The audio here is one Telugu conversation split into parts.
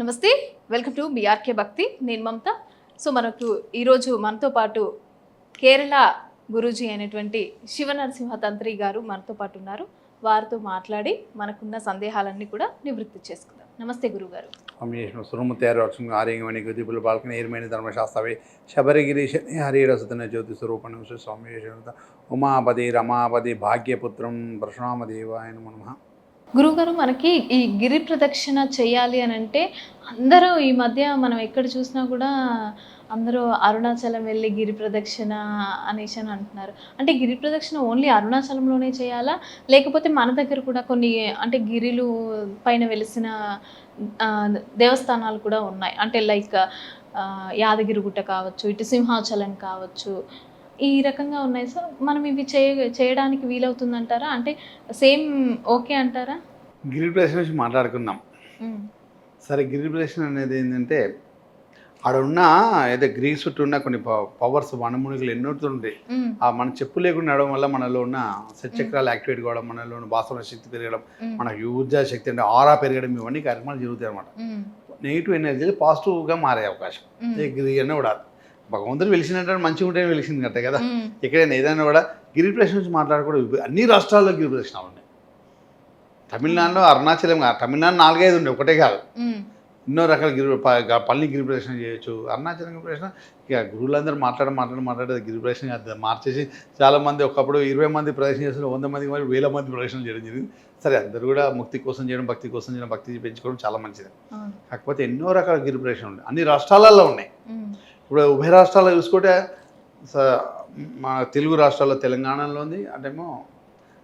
నమస్తే వెల్కమ్ టు బీఆర్కే భక్తి. నేను మమత. సో మనకు ఈరోజు మనతో పాటు కేరళ గురూజీ అయినటువంటి శివనరసింహ తంత్రి గారు మనతో పాటు ఉన్నారు. వారితో మాట్లాడి మనకున్న సందేహాలన్నీ కూడా నివృత్తి చేసుకుందాం. నమస్తే గురుగారు. అమేష్ను సురుముత్యారు అక్షం ఆర్యంగమణి గతిపుల బాల్కని ఏర్మైన ధర్మశాస్త్రవే శబరిగిరీశ హరిరసతన జ్యోతి స్వరూపణం. శ్రీ స్వామి ఉమాపతి రమాపతి భాగ్యపుత్రం పరశురామదేవాయ నమ. గురుగారు మనకి ఈ గిరి ప్రదక్షిణ చేయాలి అని అంటే అందరూ ఈ మధ్య మనం ఎక్కడ చూసినా కూడా అందరూ అరుణాచలం వెళ్ళి గిరి ప్రదక్షిణ అనేసి అని అంటున్నారు. అంటే గిరి ప్రదక్షిణ ఓన్లీ అరుణాచలంలోనే చేయాలా? లేకపోతే మన దగ్గర కూడా కొన్ని అంటే గిరిలు పైన వెలిసిన దేవస్థానాలు కూడా ఉన్నాయి. అంటే లైక్ యాదగిరిగుట్ట కావచ్చు ఇటు సింహాచలం కావచ్చు ఈ రకంగా ఉన్నాయి. సో మనం ఇవి చేయ చేయడానికి వీలవుతుందంటారా? అంటే సేమ్ ఓకే అంటారా? గిరి ప్రదర్శన గురించి మాట్లాడుకుందాం. సరే గిరి ప్రదర్శన అనేది ఏంటంటే ఆడ ఉన్న ఏదో గ్రీస్ చుట్టూ ఉన్న కొన్ని పవర్స్ వనమునికలు ఎన్నో ఉంటాయి ఉమ్, ఆ మన చెప్పు లేకుండా నడవడం వల్ల మనలో ఉన్న చక్రాలు యాక్టివేట్ కావడం మనలో ఉన్న భాస్వర శక్తి పెరగడం ఉమ్, మనకు ఊర్జా శక్తి అంటే ఆరా పెరగడం ఇవన్నీ కార్యక్రమాలు జరుగుతాయి అనమాట నెగిటివ్ ఎనర్జీ పాజిటివ్గా మారే అవకాశం. గిరి అన్న కూడా. భగవంతుడు వెలిసినట్టు మంచిగా ఉంటే వెలిసింది కట్టే కదా. ఎక్కడైనా ఏదైనా కూడా గిరి నుంచి మాట్లాడకూడదు అన్ని రాష్ట్రాల్లో గిరి ప్రదర్శనలు ఉన్నాయి. తమిళనాడులో అరుణాచలం కాదు తమిళనాడు నాలుగైదు ఉన్నాయి ఒకటే కాదు. ఎన్నో రకాల గిరి పల్లి గిరి ప్రదర్శన చేయొచ్చు అరుణాచలం గిరి ప్రదర్శన ఇక గురువులందరూ మాట్లాడ మాట్లాడ మాట్లాడే గిరి ప్రదర్శన. మార్చేసి చాలా మంది ఒకప్పుడు ఇరవై మంది ప్రదర్శన చేస్తున్నారు వంద మంది మరి వేల మంది ప్రదర్శన చేయడం జరిగింది. సరే అందరూ కూడా ముక్తి కోసం చేయడం భక్తి కోసం చేయడం భక్తి పెంచుకోవడం చాలా మంచిది. కాకపోతే ఎన్నో రకాల గిరి ప్రదర్శన ఉన్నాయి. అన్ని రాష్ట్రాలలో ఉన్నాయి. ఇప్పుడు ఉభయ రాష్ట్రాల్లో చూసుకుంటే స- మా తెలుగు రాష్ట్రాల్లో తెలంగాణలో ఉంది అటేమో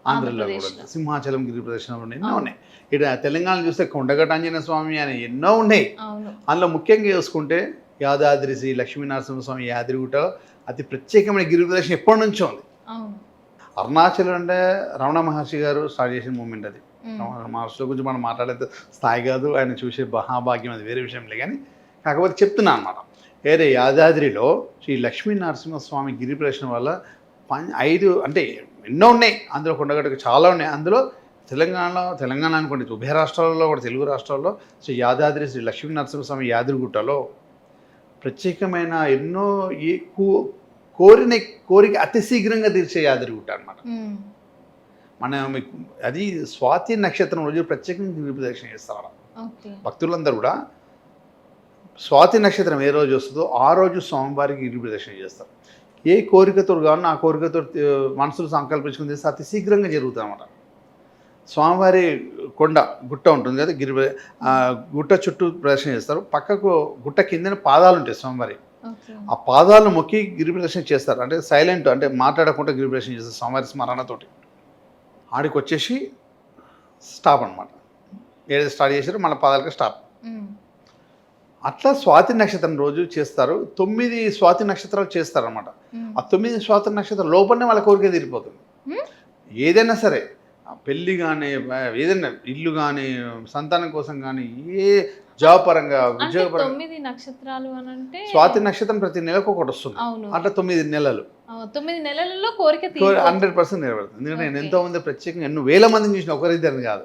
ఆంధ్రలో కూడా. సింహాచలం గిరి ప్రదర్శనలు ఉన్నాయి ఎన్నో. ఉన్నాయి. ఇక్కడ తెలంగాణ చూస్తే కొండగటాంజన స్వామి అని ఎన్నో ఉన్నాయి. అందులో ముఖ్యంగా చూసుకుంటే యాదాద్రి శ్రీ లక్ష్మీనరసింహస్వామి యాదగిరిగుట్టలో అతి ప్రత్యేకమైన గిరి ప్రదర్శన ఎప్పటి నుంచో ఉంది. అరుణాచలం అంటే రమణ మహర్షి గారు స్టార్ట్ చేసిన మూమెంట్ అది. ఉమ్, రమణ మహర్షి గురించి మనం మాట్లాడేది స్థాయి కాదు ఆయన చూసే మహాభాగ్యం అది వేరే విషయంలే కానీ కాకపోతే చెప్తున్నా అనమాట వేరే యాదాద్రిలో శ్రీ లక్ష్మీ నరసింహస్వామి గిరి ప్రదర్శన వల్ల ఐదు అంటే ఎన్నో ఉన్నాయి. అందులో కొండగట్టుకు చాలా ఉన్నాయి. అందులో తెలంగాణలో తెలంగాణ అనుకోండి ఉభయ రాష్ట్రాలలో కూడా తెలుగు రాష్ట్రాల్లో శ్రీ యాదాద్రి శ్రీ లక్ష్మీ నరసింహస్వామి యాదగిరిగుట్టలో ప్రత్యేకమైన ఎన్నో ఈ కో- కోరిన కోరిక అతి శీఘ్రంగా తీర్చే యాదగిరిగుట్ట అనమాట మన అది స్వాతి నక్షత్రం రోజు ప్రత్యేకంగా గిరి ప్రదక్షిణ చేస్తారు భక్తులందరూ కూడా స్వాతి నక్షత్రం ఏ రోజు వస్తుందో ఆ రోజు స్వామివారికి గిరి ప్రదక్షిణ చేస్తారు. ఏ కోరికతో కానీ ఆ కోరికతో మనసులు సంకల్పించుకుని అతి శీఘ్రంగా జరుగుతుంది అన్నమాట స్వామివారి కొండ గుట్ట ఉంటుంది కదా గిరి గుట్ట చుట్టూ ప్రదక్షిణ చేస్తారు. పక్కకు గుట్ట కిందన పాదాలు ఉంటాయి స్వామివారి. ఆ పాదాలను మొక్కి గిరి ప్రదక్షిణ చేస్తారు. అంటే సైలెంట్ అంటే మాట్లాడకుండా గిరి ప్రదక్షిణ చేస్తారు స్వామివారి స్మరణతోటి. ఆడికి వచ్చేసి స్టాప్ అనమాట ఏదైతే స్టార్ట్ చేశారో మన పాదాలకి స్టాప్. అట్లా స్వాతి నక్షత్రం రోజు చేస్తారు. తొమ్మిది స్వాతి నక్షత్రాలు చేస్తారు అనమాట ఉమ్, ఆ తొమ్మిది స్వాతి నక్షత్రం లోపలనే వాళ్ళ కోరిక తీరిపోతుంది? ఏదైనా సరే పెళ్ళి కానీ ఏదైనా ఇల్లు కానీ సంతానం కోసం కానీ ఏ జాబ్ పరంగా ఉద్యోగ నక్షత్రాలు అని అంటే స్వాతి నక్షత్రం ప్రతి నెలకు ఒకటి వస్తుంది. అట్లా తొమ్మిది నెలలు. తొమ్మిది నెలలలో కోరిక. హండ్రెడ్ పర్సెంట్ నెరవేరుతుంది. ఎందుకంటే నేను. ఎంతో మంది ప్రత్యేకంగా ఎన్నో వేల మందిని చూసిన ఒకరిద్దరిని కాదు.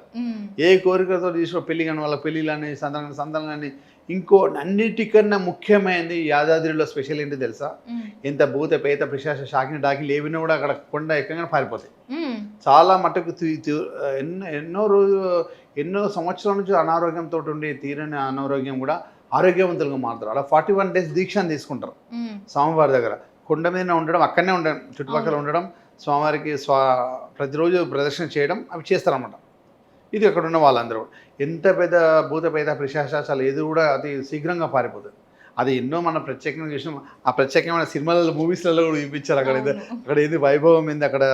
ఏ కోరికతో తీసిన పెళ్ళి కానీ వాళ్ళ పెళ్ళిళ్ళని సంతానం సంతానాన్ని ఇంకో అన్నిటికన్నా ముఖ్యమైనది యాదాద్రిలో స్పెషల్ ఏంటి తెలుసా? ఎంత భూత పేత పిశాచ షాకిని డాకిలు ఏవినా కూడా అక్కడ కొండ ఎక్కగానే పారిపోతాయి. చాలా తీ- ఎన్నో ఎన్నో రోజు ఎన్నో సంవత్సరాల నుంచి అనారోగ్యంతో ఉండి తీరని అనారోగ్యం కూడా ఆరోగ్యవంతులుగా మారుతారు. అలా ఫార్టీ వన్ డేస్ దీక్షను తీసుకుంటారు. స్వామివారి దగ్గర. కొండ మీద ఉండడం అక్కడనే ఉండడం చుట్టుపక్కల. ఉండడం స్వామివారికి స్వా ప్రతిరోజు ప్రదర్శన చేయడం అవి చేస్తారన్నమాట. ఇది అక్కడ ఉన్న వాళ్ళందరూ. ఎంత పెద్ద భూత పేద ప్రశాసాలు ఏది కూడా అతి శీఘ్రంగా పారిపోతుంది. అది ఎన్నో మనం ప్రత్యేకంగా చూసినాం. ఆ ప్రత్యేకమైన సినిమాలలో మూవీస్లలో కూడా చూపించారు. అక్కడ. అక్కడ ఏంది వైభవం ఏంది అక్కడ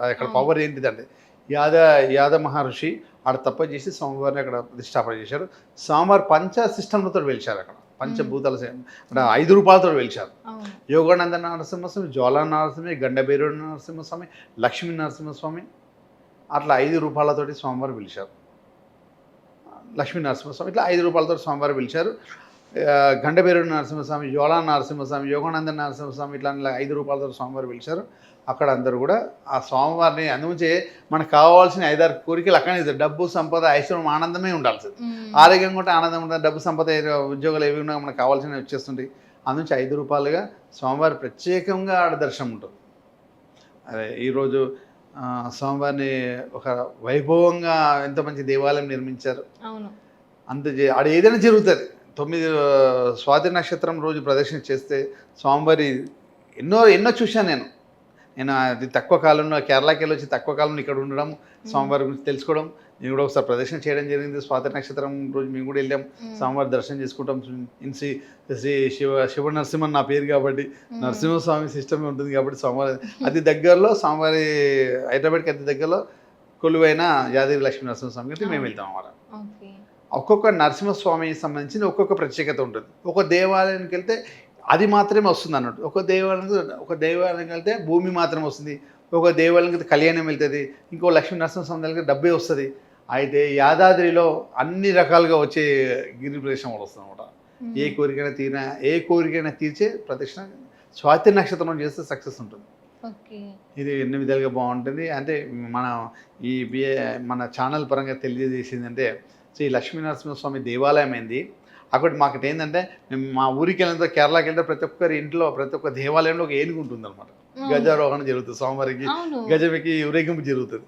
అక్కడ. పవర్ ఏంటిదంటే యాద యాద మహర్షి ఆడ తప్ప చేసి స్వామివారిని అక్కడ ప్రతిష్టాపన చేశారు. స్వామివారి పంచ సిస్టమ్లతో వెలిచారు అక్కడ. పంచభూతాల అక్కడ ఐదు రూపాయలతో వెలిచారు. యోగానంద నరసింహస్వామి జ్వాలా నరసింహ గండబేరు నరసింహస్వామి లక్ష్మీ నరసింహస్వామి అట్లా ఐదు రూపాయలతోటి స్వామివారు పిలిచారు. లక్ష్మీ నరసింహస్వామి ఇట్లా ఐదు రూపాయలతో స్వామివారు పిలిచారు. గండబేరుడు నరసింహస్వామి యోలా నరసింహస్వామి యోగానంద నరసింహస్వామి ఇట్లా ఐదు రూపాయలతో స్వామివారు పిలిచారు. అక్కడ అందరూ కూడా ఆ స్వామివారిని అందుంచే మనకు కావాల్సిన ఐదారు కోరికలు ఇస్తారు. డబ్బు సంపద ఐశ్వర్యం ఆనందమే ఉండాల్సింది. ఆరోగ్యం కూడా ఆనందం ఉంటుంది. డబ్బు సంపద ఉద్యోగాలు ఏవి ఉన్నా మనకు కావాల్సినవి వచ్చేస్తుంటాయి. అందుంచి ఐదు రూపాయలుగా స్వామివారి ప్రత్యేకంగా ఆడ దర్శనం ఉంటుంది. అదే ఈరోజు స్వామివారిని ఒక వైభవంగా ఎంత మంచి దేవాలయం నిర్మించారు. అవును. అంత ఆడ ఏదైనా జరుగుతుంది. తొమ్మిది స్వాతి నక్షత్రం రోజు ప్రదర్శన చేస్తే స్వామివారి ఎన్నో ఎన్నో చూశాను నేను. నేను అది తక్కువ కాలంలో కేరళకి వెళ్ళి వచ్చి తక్కువ కాలంలో ఇక్కడ ఉండడం స్వామివారి గురించి తెలుసుకోవడం నేను కూడా ఒకసారి ప్రదర్శన చేయడం జరిగింది. స్వాతి నక్షత్రం రోజు మేము కూడా వెళ్ళాం. స్వామివారి దర్శనం చేసుకుంటాం. శ్రీ శ్రీ శివ శివ నరసింహన్ నా పేరు కాబట్టి. నరసింహస్వామి సిస్టమ్ ఉంటుంది కాబట్టి స్వామివారి అతి దగ్గరలో స్వామివారి హైదరాబాద్కి అతి దగ్గరలో కొలువైన యాదగిరి లక్ష్మీ నరసింహస్వామి కాబట్టి మేము వెళ్తాం అన్నమాట. ఒక్కొక్క నరసింహస్వామికి సంబంధించిన ఒక్కొక్క ప్రత్యేకత ఉంటుంది. ఒక దేవాలయానికి వెళ్తే అది మాత్రమే వస్తుంది అన్నట్టు. ఒక దేవాలయానికి ఒక దేవాలయానికి వెళ్తే భూమి మాత్రమే వస్తుంది. ఒక దేవాలయానికి వెళ్తే కళ్యాణం వెళ్తుంది. ఇంకో లక్ష్మీ నరసింహస్వామి దగ్గర డబ్బే వస్తుంది. అయితే యాదాద్రిలో అన్ని రకాలుగా వచ్చే గిరి ప్రదేశం కూడా వస్తుంది అనమాట. ఏ కోరికైనా తీరినా ఏ కోరికైనా తీర్చే ప్రదక్షిణ స్వాతి నక్షత్రం చేస్తే సక్సెస్ ఉంటుంది. ఇది ఎన్ని విధాలుగా బాగుంటుంది అంటే మన ఈ బిఏ మన ఛానల్ పరంగా తెలియజేసింది అంటే శ్రీ లక్ష్మీనరసింహస్వామి దేవాలయం ఏంది అక్కడ మాకు ఏంటంటే మేము మా ఊరికి వెళ్ళిన కేరళకి వెళ్తే ప్రతి ఒక్కరి ఇంట్లో ప్రతి ఒక్క దేవాలయంలో ఒక ఏనుగు ఉంటుంది అనమాట. గజారోహణ జరుగుతుంది స్వామివారికి అవును. గజమికి ఊరేగింపు జరుగుతుంది.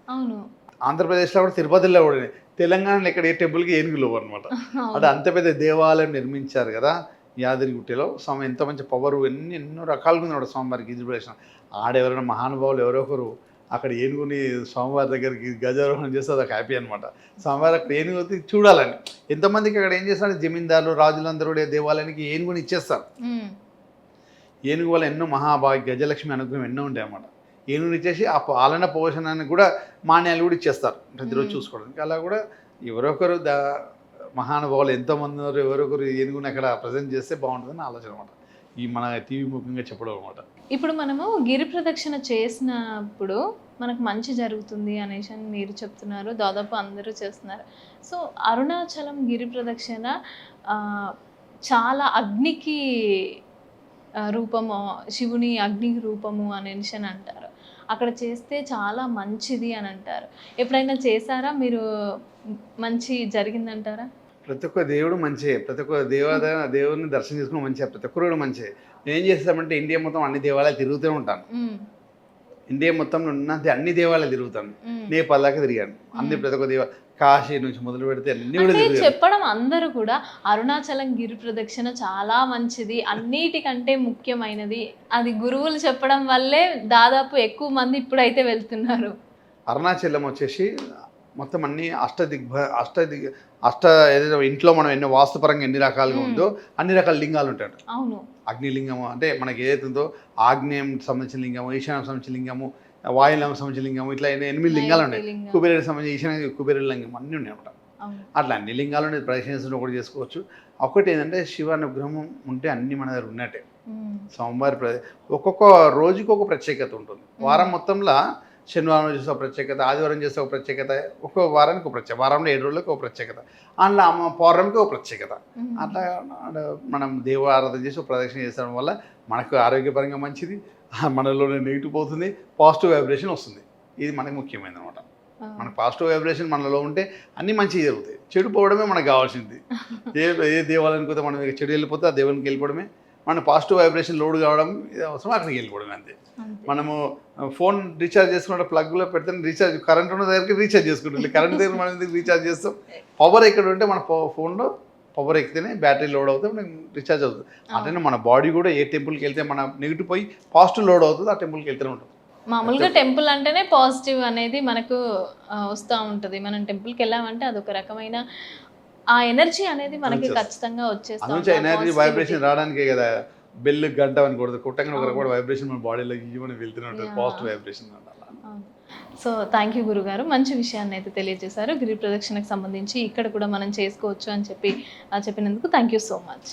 ఆంధ్రప్రదేశ్లో కూడా తిరుపతిలో కూడా తెలంగాణలో ఇక్కడ ఏ టెంపుల్కి ఏనుగులు అనమాట అంటే అంత పెద్ద దేవాలయం నిర్మించారు కదా యాదగిరిగుట్టలో. స్వామి ఎంత మంచి పవర్ ఎన్ని ఎన్నో రకాలుగా అన్నమాట స్వామివారికి ఇన్స్పిరేషన్. ఆడెవరైనా మహానుభావులు ఎవరో ఒకరు అక్కడ ఏనుగుని స్వామివారి దగ్గరికి గజారోహణం చేస్తే అదొక హ్యాపీ అనమాట స్వామివారి అక్కడ ఏనుగు చూడాలని. ఎంతమందికి అక్కడ ఏం చేస్తారు? జమీందారులు రాజులందరూ దేవాలయానికి ఏనుగుని ఇచ్చేస్తారు. ఏనుగు వల్ల ఎన్నో మహాభాగ్య గజలక్ష్మి అనుగ్రహం ఎన్నో ఉంటాయి అన్నమాట. ఏనుగుని ఇచ్చేసి ఆ పాలన పోషణాన్ని కూడా మాన్యాలు కూడా ఇచ్చేస్తారు. ప్రతిరోజు. చూసుకోవడానికి. అలా కూడా ఎవరొకరు దా మహానుభావులు ఎంతోమంది ఉన్నారు ఎవరొకరు ఏనుగుని అక్కడ ప్రజెంట్ చేస్తే బాగుంటుందని ఆలోచన అనమాట ఈ మన టీవీ ముఖంగా చెప్పడం అనమాట ఇప్పుడు మనము గిరి ప్రదక్షిణ చేసినప్పుడు మనకు మంచి జరుగుతుంది అనేసి అని మీరు చెప్తున్నారు దాదాపు అందరూ చేస్తున్నారు. సో అరుణాచలం గిరి ప్రదక్షిణ చాలా అగ్నికి రూపము శివుని అగ్ని రూపము అనేసి అని అంటారు. అక్కడ చేస్తే చాలా మంచిది అని అంటారు. ఎప్పుడైనా చేశారా? మీరు మంచి జరిగిందంటారా? ప్రతి ఒక్క దేవుడు మంచే. ప్రతి ఒక్క దేవాలయ దేవుడిని దర్శనం చేసుకుని మంచిగా ప్రతి ఒక్కరు కూడా మంచే. నేను చేస్తామంటే ఇండియా మొత్తం అన్ని దేవాలయాలు తిరుగుతూ ఉంటాను. ఇండియా మొత్తంలో ఉన్న అన్ని దేవాలయాలు తిరుగుతాను. నేపాల్ దాకా తిరిగాను. అన్ని. ప్రతి ఒక్క దేవ కాశీ నుంచి మొదలు పెడితే అన్ని కూడా చెప్పడం అందరూ కూడా అరుణాచలం గిరి ప్రదక్షిణ చాలా మంచిది. అన్నిటికంటే ముఖ్యమైనది. అది గురువులు చెప్పడం వల్లే దాదాపు ఎక్కువ మంది ఇప్పుడైతే వెళ్తున్నారు. అరుణాచలం వచ్చేసి మొత్తం అన్ని అష్ట దిగ్భ అష్ట ఏదైతే ఇంట్లో మనం ఎన్నో వాస్తుపరంగా ఎన్ని రకాలుగా. ఉందో అన్ని రకాల లింగాలు ఉంటాయి అవును. అగ్నిలింగము అంటే మనకి ఏదైతే ఉందో ఆగ్నేయం సంబంధించిన లింగము ఈశాన్యం సంబంధించిన లింగము వాయులం సంబంధించిన లింగము ఇట్లా ఎనిమిది లింగాలు ఉన్నాయి. కుబేరుడికి సంబంధించి ఈశాన్య కుబేరుడి లింగం అన్నీ ఉన్నాయి అవును. అట్లా అన్ని లింగాలు ఉన్నాయి. ప్రదర్శించడం ఒకటి చేసుకోవచ్చు. ఒకటి ఏంటంటే శివ అనుగ్రహం ఉంటే అన్ని మన దగ్గర ఉన్నట్టే. సోమవారి ఒక్కొక్క రోజుకి ఒక ప్రత్యేకత ఉంటుంది. వారం మొత్తంలో శనివారం చేసే ఒక ప్రత్యేకత ఆదివారం చేసే ఒక ప్రత్యేకత ఒక్కో వారానికి ఒక ప్రత్యేకత వారంలో ఏడు రోజులకు ఒక ప్రత్యేకత. అందులో అమ్మ పౌర్ణమికి ఒక ప్రత్యేకత. అట్లా మనం దేవ ఆరాధన చేసి ప్రదక్షిణ చేసడం వల్ల మనకు ఆరోగ్యపరంగా మంచిది మనలోనే నెగిటివ్ పోతుంది పాజిటివ్ వైబ్రేషన్ వస్తుంది. ఇది మనకి ముఖ్యమైనది అనమాట. మన పాజిటివ్ వైబ్రేషన్ మనలో ఉంటే అన్నీ మంచిగా జరుగుతాయి. చెడు పోవడమే మనకు కావాల్సింది. ఏ ఏ దేవాలయానికి పోతే మనం చెడు వెళ్ళిపోతే ఆ దేవునికి వెళ్ళిపోవడమే. మన పాజిటివ్ వైబ్రేషన్ లోడ్ కావడం ఇది అవసరం అక్కడికి వెళ్ళిపోవడమే అంతే. మనము ఫోన్ రీఛార్జ్ చేసుకున్న ప్లగ్లో పెడితే రీఛార్జ్ కరెంట్ ఉన్న దగ్గరికి రీఛార్జ్ చేసుకుంటుంది కరెంట్ దగ్గర మనం ఎందుకు రీఛార్జ్ చేస్తాం? పవర్ ఎక్కడ ఉంటే మన ఫోన్లో పవర్ ఎక్కితేనే బ్యాటరీ లోడ్ అవుతుంది మనకి రీఛార్జ్ అవుతుంది. అట్లనే మన బాడీ కూడా ఏ టెంపుల్కి వెళ్తే మన నెగిటివ్ పోయి పాజిటివ్ లోడ్ అవుతుంది ఆ టెంపుల్కి వెళ్తూనే ఉంటుంది. మామూలుగా టెంపుల్ అంటేనే పాజిటివ్ అనేది మనకు వస్తూ ఉంటుంది. మనం టెంపుల్కి వెళ్ళామంటే అదొక రకమైన ఆ ఎనర్జీ అనేది మనకి. ఖచ్చితంగా వచ్చేస్తుంది ఎనర్జీ వైబ్రేషన్ రావడానికే కదా బెల్ గంట అని కొడుతుంది కొట్టంగా ఒక కూడా వైబ్రేషన్ మన బాడీలో ఇవ్వని వెళ్తూనే ఉంటుంది Yeah. Positive vibration so thank you గురుగారు. మంచి విషయాన్ని అయితే తెలియజేశారు. గిరి ప్రదక్షిణకు సంబంధించి ఇక్కడ కూడా మనం చేసుకోవచ్చు అని చెప్పి చెప్పినందుకు థ్యాంక్ యూ సో మచ్